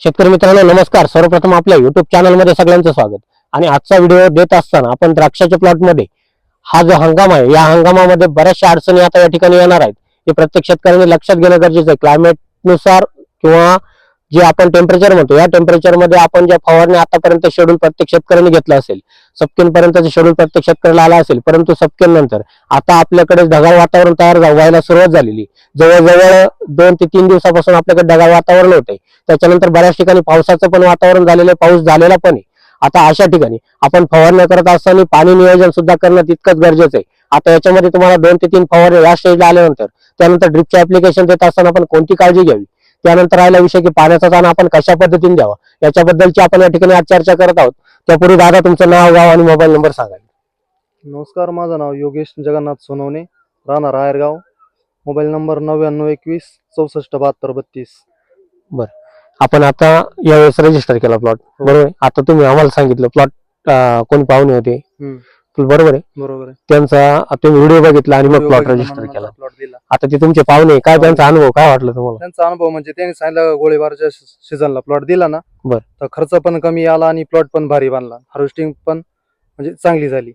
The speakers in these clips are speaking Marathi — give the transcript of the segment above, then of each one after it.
शेतकरी मित्रांनो नमस्कार. सर्वप्रथम आपल्या युट्यूब चॅनलमध्ये सगळ्यांचं स्वागत. आणि आजचा व्हिडिओ देत असताना आपण द्राक्षाच्या प्लॉटमध्ये हा जो हंगाम आहे या हंगामामध्ये बऱ्याचशा अडचणी आता या ठिकाणी येणार आहेत. हे प्रत्येक शेतकऱ्यांनी लक्षात घेणं गरजेचं आहे. क्लायमेटनुसार किंवा जे आपण टेम्परेचर म्हणतो या टेम्परेचरमध्ये आपण ज्या फवारणी आतापर्यंत शेड्यूल प्रत्येक शेतकऱ्यांनी घेतलं असेल सपकेन पर्यंतचं शेड्यूल प्रत्येक शेतकऱ्याला आला असेल परंतु सपकेन नंतर आता आपल्याकडे ढगाळ वातावरण तयार व्हायला सुरुवात झालेली. जवळजवळ दोन ते तीन दिवसापासून आपल्याकडे ढगाळ वातावरण होते. त्याच्यानंतर बऱ्याच ठिकाणी पावसाचं पण वातावरण झालेलं आहे पाऊस झालेला पण आहे. आता अशा ठिकाणी आपण फवारण्या करत असताना पाणी नियोजन सुद्धा करणं तितकंच गरजेचं आहे. आता याच्यामध्ये तुम्हाला दोन ते तीन फवारण्या या स्टेजला आल्यानंतर त्यानंतर ड्रिपचे ऍप्लिकेशन देत असताना आपण कोणती काळजी घ्यावी? त्यानंतर राहिला विषय की पाण्याचा ताण आपण कशा पद्धतीने द्यावा याच्याबद्दलची आपण या ठिकाणी आज चर्चा करत आहोत. त्यापूर्वी दादा तुमचं नाव गाव आणि मोबाईल नंबर सांगा. नमस्कार माझं नाव योगेश जगन्नाथ सोनवणे. राहणार आयरगाव मोबाईल नंबर नव्याण्णव एकवीस चौसष्ट बहात्तर बत्तीस. आपण आता यावेळेस रजिस्टर केला प्लॉट बरोबर? आहे? आता तुम्ही आम्हाला सांगितलं प्लॉट कोणी पाहुणे होते. हम्म. बरोबर आहे. बरोबर आहे. त्यांचा तुम्ही व्हिडिओ बघितला आणि मग प्लॉट रजिस्टर केला. दिला. आता ते तुमचे पाहुणे काय त्यांचा अनुभव काय वाटलं तुम्हाला? त्यांचा अनुभव म्हणजे त्यांनी सांगितलं गोळीबारच्या सीझनला प्लॉट दिला ना. बर. तर खर्च पण कमी आला आणि प्लॉट पण भारी बांधला हार्वेस्टिंग पण म्हणजे चांगली झाली.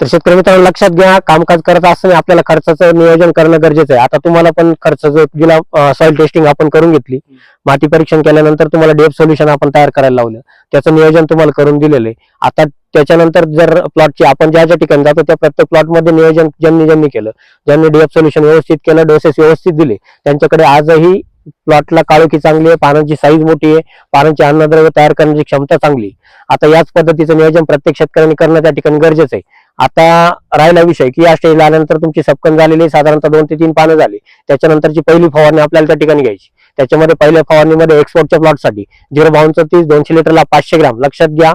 तर शेतकरी मित्रांनो लक्षात घ्या कामकाज करत असताना आपल्याला खर्चाचं नियोजन करणं गरजेचं आहे. आता तुम्हाला पण खर्च जो दिला सॉइल टेस्टिंग आपण करून घेतली. माती परीक्षण केल्यानंतर तुम्हाला डेप सोल्युशन आपण तयार करायला लावलं. त्याचं नियोजन तुम्हाला करून दिलेलं आहे. आता त्याच्यानंतर जर प्लॉटची आपण ज्या ज्या ठिकाणी जातो त्या प्रत्येक प्लॉटमध्ये नियोजन ज्यांनी ज्यांनी केलं ज्यांनी डीएफ सोल्युशन व्यवस्थित केलं डोसेस व्यवस्थित दिले त्यांच्याकडे आजही प्लॉटला काळोखी चांगली आहे पानांची साईज मोठी आहे पानांची अन्नद्रव्य तयार करण्याची क्षमता चांगली आहे. आता याच पद्धतीचं नियोजन प्रत्येक शेतकऱ्यांनी करणं त्या ठिकाणी गरजेचं आहे. आता राहिला विषय की या स्टेजला आल्यानंतर तुमची सपकन झालेली साधारणतः दोन ते तीन पानं झाली. त्याच्यानंतरची पहिली फवारणी आपल्याला त्या ठिकाणी घ्यायची. त्याच्यामध्ये पहिल्या फवारणीमध्ये एक्सपोर्टच्या प्लॉटसाठी झिरो बावन्न चौतीस दोनशे लिटरला पाचशे ग्राम. लक्षात घ्या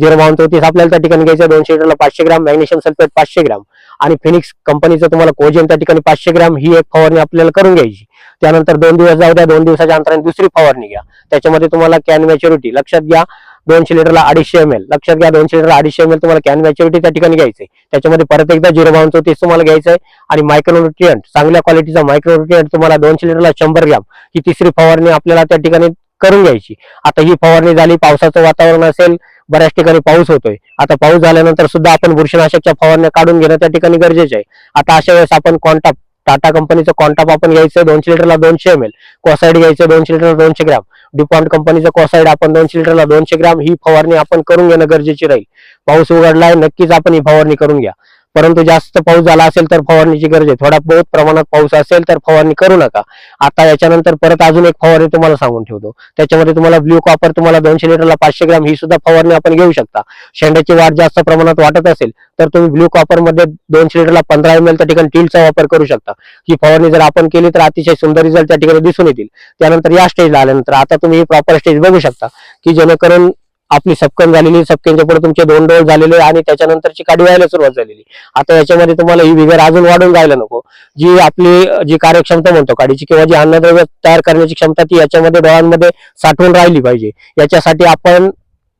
झिरो बावन्न चौतीस आपल्याला त्या ठिकाणी घ्यायचं दोनशे लिटरला पाचशे ग्राम मॅग्नेशियम सल्फेट पाचशे ग्राम. आणि फिनिक्स कंपनीचं तुम्हाला कोजेन त्या ठिकाणी पाचशे ग्राम ही एक फवारणी आपल्याला करून घ्यायची. त्यानंतर दोन दिवस जाऊ द्या दोन दिवसाच्या अंतराने दुसरी फवारणी घ्या. त्याच्यामध्ये तुम्हाला कॅन मॅच्युरिटी लक्षात घ्या दोनशे लिटरला अडीचशे एम एल लक्षात घ्या दोनशे लिटरला अडीचशे एम एल तुम्हाला कॅन मॅच्युरिटी त्या ठिकाणी घ्यायचंय. त्याच्यामध्ये परत एकदा झिरो बावन्न चौतीस तुम्हाला घ्यायचंय. आणि मायक्रोन्युट्रियंट चांगल्या क्वालिटीचा मायक्रोन्युट्रियंट तुम्हाला दोनशे लिटरला शंभर ग्राम ही तिसरी फवारणी आपल्याला त्या ठिकाणी करून घ्यायची. आता ही फवारणी झाली पावसाचं वातावरण असेल बऱ्याच ठिकाणी पाऊस होतोय. आता पाऊस झाल्यानंतर सुद्धा आपण बुरशीनाशकच्या फवारण्या काढून घेणं त्या ठिकाणी गरजेचे आहे. आता अशा वेळेस आपण कॉन्टॅप टाटा कंपनीचं कॉन्टाप आपण घ्यायचं दोनशे लिटरला दोनशे एम एल कोसाईड घ्यायचं दोनशे लिटर दोनशे ग्राम. डिपॉन्ट कंपनीचं कोसाईड आपण दोनशे लिटरला दोनशे ग्राम ही फवारणी आपण करून घेणं गरजेची राहील. पाऊस उघडलाय नक्कीच आपण ही फवारणी करून घ्या. परंतु जास्त पाऊस झाला असेल तर फवारणीची गरज आहे. थोडा बहुत प्रमाणात पाऊस असेल तर फवारणी करू नका. आता याच्यानंतर परत अजून एक फवारणी तुम्हाला सांगून ठेवतो. त्याच्यामध्ये तुम्हाला ब्ल्यू कॉपर तुम्हाला दोनशे लिटरला पाचशे ग्राम ही सुद्धा फवारणी आपण घेऊ शकता. शेंड्याची वाढ जास्त प्रमाणात वाटत असेल तर तुम्ही ब्ल्यू कॉपरमध्ये दोनशे लिटरला पंधरा एम एल त्या ठिकाणी टीलचा वापर करू शकता. ही फवारणी जर आपण केली तर अतिशय सुंदर रिझल्ट त्या ठिकाणी दिसून येतील. त्यानंतर या स्टेजला आल्यानंतर आता तुम्ही ही प्रॉपर स्टेज बघू शकता की जेणेकरून आपली सपकन झालेली सपकेनच्या पुढे तुमचे दोन डोस झालेले आणि त्याच्यानंतरची काडी व्हायला सुरुवात झालेली. आता याच्यामध्ये तुम्हाला ही विगर अजून वाढून जायला नको. जी आपली जी कार्यक्षमता म्हणतो काडीची किंवा जी अन्नद्रव्य तयार करण्याची क्षमता ती याच्यामध्ये डोळ्यांमध्ये साठवून राहिली पाहिजे. याच्यासाठी आपण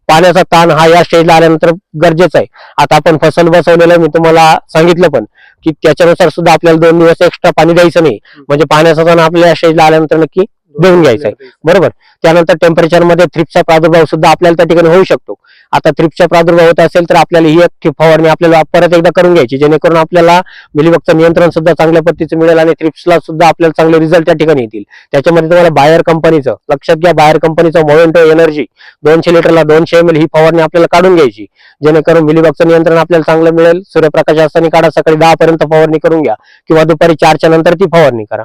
पाण्याचा ताण हा या स्टेजला आल्यानंतर गरजेचा आहे. आता आपण फसल बसवलेलं मी तुम्हाला सांगितलं पण की त्याच्यानुसार सुद्धा आपल्याला दोन दिवस एक्स्ट्रा पाणी द्यायचं नाही. म्हणजे पाण्याचा ताण आपल्या या स्टेजला आल्यानंतर नक्की देऊन घ्यायचंय. बरोबर? त्यानंतर टेम्परेचरमध्ये थ्रिप्सचा प्रादुर्भाव सुद्धा आपल्याला त्या ठिकाणी होऊ शकतो. आता थ्रिप्सचा प्रादुर्भाव होत असेल तर आपल्याला ही एक फवारणी आपल्याला परत एकदा करून घ्यायची जेणेकरून आपल्याला मिलीबगचं नियंत्रण सुद्धा चांगल्या पद्धतीचं मिळेल आणि थ्रिप्सला सुद्धा आपल्याला चांगले रिझल्ट त्या ठिकाणी येतील. त्याच्यामध्ये तुम्हाला बायर कंपनीचं लक्षात घ्या बायर कंपनीचं मोवेंटो एनर्जी दोनशे लिटरला दोनशे एम एल ही फवारणी आपल्याला काढून घ्यायची. जेणेकरून मिलीबगचं नियंत्रण आपल्याला चांगलं मिळेल. सूर्यप्रकाश असताना काढा सकाळी दहा पर्यंत फवारणी करून घ्या. किंवा दुपारी चारच्या नंतर ती फवारणी करा.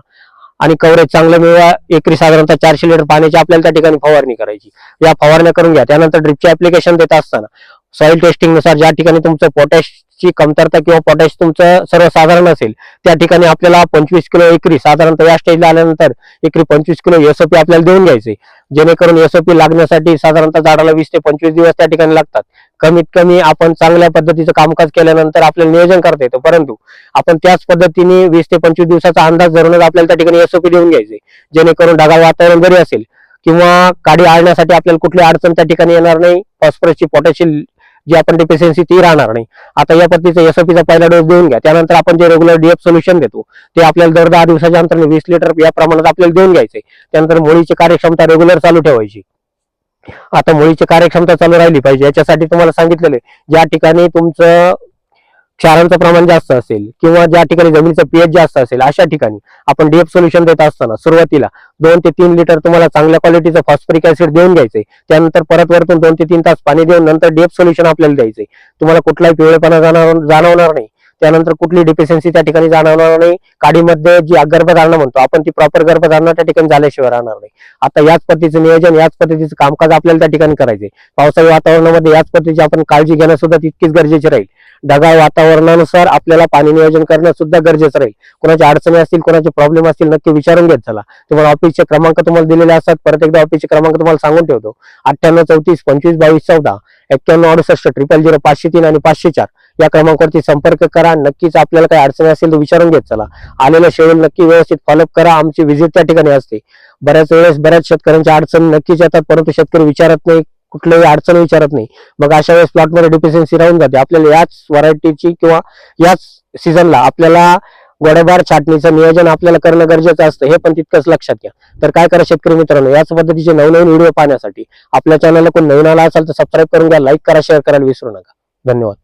आणि कव्हरेज चांगलं मिळवा. एकरी साधारणतः चारशे लिटर पाण्याची आपल्याला त्या ठिकाणी फवारणी करायची. या फवारण्या करून घ्या. त्यानंतर ड्रिपचे ऍप्लिकेशन देत असताना सॉइल टेस्टिंगनुसार ज्या ठिकाणी तुमचं पोटॅशची कमतरता किंवा पोटॅश तुमचं सर्वसाधारण असेल त्या ठिकाणी आपल्याला पंचवीस किलो एकरी साधारणतः या स्टेजला आल्यानंतर एकरी पंचवीस किलो एसओपी आपल्याला देऊन घ्यायचे. जेणेकरून एसओपी लागण्यासाठी साधारणतः झाडाला वीस ते पंचवीस दिवस त्या ठिकाणी लागतात. कमीत कमी आपण चांगल्या पद्धतीचं कामकाज केल्यानंतर आपल्याला नियोजन करता येतं. परंतु आपण त्याच पद्धतीने वीस ते पंचवीस दिवसाचा अंदाज धरूनच आपल्याला त्या ठिकाणी एसओपी देऊन घ्यायचे. जेणेकरून ढगाळ वातावरण जरी असेल किंवा काडी आळण्यासाठी आपल्याला कुठली अडचण त्या ठिकाणी येणार नाही. फॉस्फरसची पोटॅशियल जी आपण डिफिशियन्सी ती राहणार नाही. आता या पद्धतीचा एसओपीचा पहिला डोस देऊन घ्या. त्यानंतर आपण जे रेग्युलर डीएफ सोल्युशन देतो ते आपल्याला दर दहा दिवसाच्या अंतराने वीस लिटर या प्रमाणात आपल्याला देऊन घ्यायचे. त्यानंतर मुळीची कार्यक्षमता रेग्युलर चालू ठेवायची. आता मुळीची कार्यक्षमता चालू राहिली पाहिजे. याच्यासाठी तुम्हाला सांगितलेलं आहे ज्या ठिकाणी तुमचं क्षारांचं प्रमाण जास्त असेल किंवा ज्या ठिकाणी जमिनीचं पीएच जास्त असेल अशा ठिकाणी आपण डीएफ सोल्युशन देत असताना सुरुवातीला दोन ते तीन लिटर तुम्हाला चांगल्या क्वालिटीचं फॉस्फरिक ऍसिड देऊन घ्यायचंय. त्यानंतर परत वरतून दोन ते तीन तास पाणी देऊन नंतर डीएफ सोल्युशन आपल्याला द्यायचंय. तुम्हाला कुठलाही पिवळेपणा जाणवणार नाही. त्यानंतर कुठली डिफिशियन्सी त्या ठिकाणी जाणवणार नाही. काडीमध्ये जी गर्भधारणा म्हणतो आपण ती प्रॉपर गर्भधारणा त्या ठिकाणी झाल्याशिवाय राहणार नाही. आता याच पद्धतीचं नियोजन याच पद्धतीचं कामकाज आपल्याला त्या ठिकाणी करायचे पावसाळी वातावरणामध्ये याच पद्धतीची आपण काळजी घेणं सुद्धा तितकीच गरजेची राहील. ढगाळ वातावरणानुसार आपल्याला पाणी नियोजन करणं सुद्धा गरजेचं राहील. कोणाच्या अडचणी असतील कोणाचे प्रॉब्लेम असतील नक्की विचारून घेत चला. तुम्हाला ऑफिसचे क्रमांक तुम्हाला दिलेले असतात. परत एकदा ऑफिसचे क्रमांक तुम्हाला सांगून ठेवतो. अठ्ठ्याण्णव चौतीस पंचवीस बावीस चौदा एक्क्याण्णव अडुसष्ट ट्रिपल झिरो पाचशे तीन आणि पाचशे चार. या क्रमांकावरती संपर्क करा. नक्कीच आपल्याला काही अडचणी असेल तर विचारून घेत चला. आलेलं शेड्यूल नक्की व्यवस्थित फॉलोअप करा. आमची व्हिजिट त्या ठिकाणी असते. बऱ्याच वेळेस बऱ्याच शेतकऱ्यांच्या अडचणी नक्कीच येतात परंतु शेतकरी विचारत नाही कुठल्याही अडचण विचारत नाही. मग अशा वेळेस प्लॉटमध्ये डिफिशियन्सी राहून जाते. आपल्याला याच व्हरायटीची किंवा याच सीझनला आपल्याला गोडेबार छाटणीचं नियोजन आपल्याला करणं गरजेचं असतं. हे पण तितकंच लक्षात घ्या. तर काय करा शेतकरी मित्रांनो? याच पद्धतीचे नवनवीन व्हिडिओ पाहण्यासाठी आपल्या चॅनलला कोण नवीन आला असेल तर सबस्क्राईब करून घ्या लाईक करा शेअर करायला विसरू नका. धन्यवाद.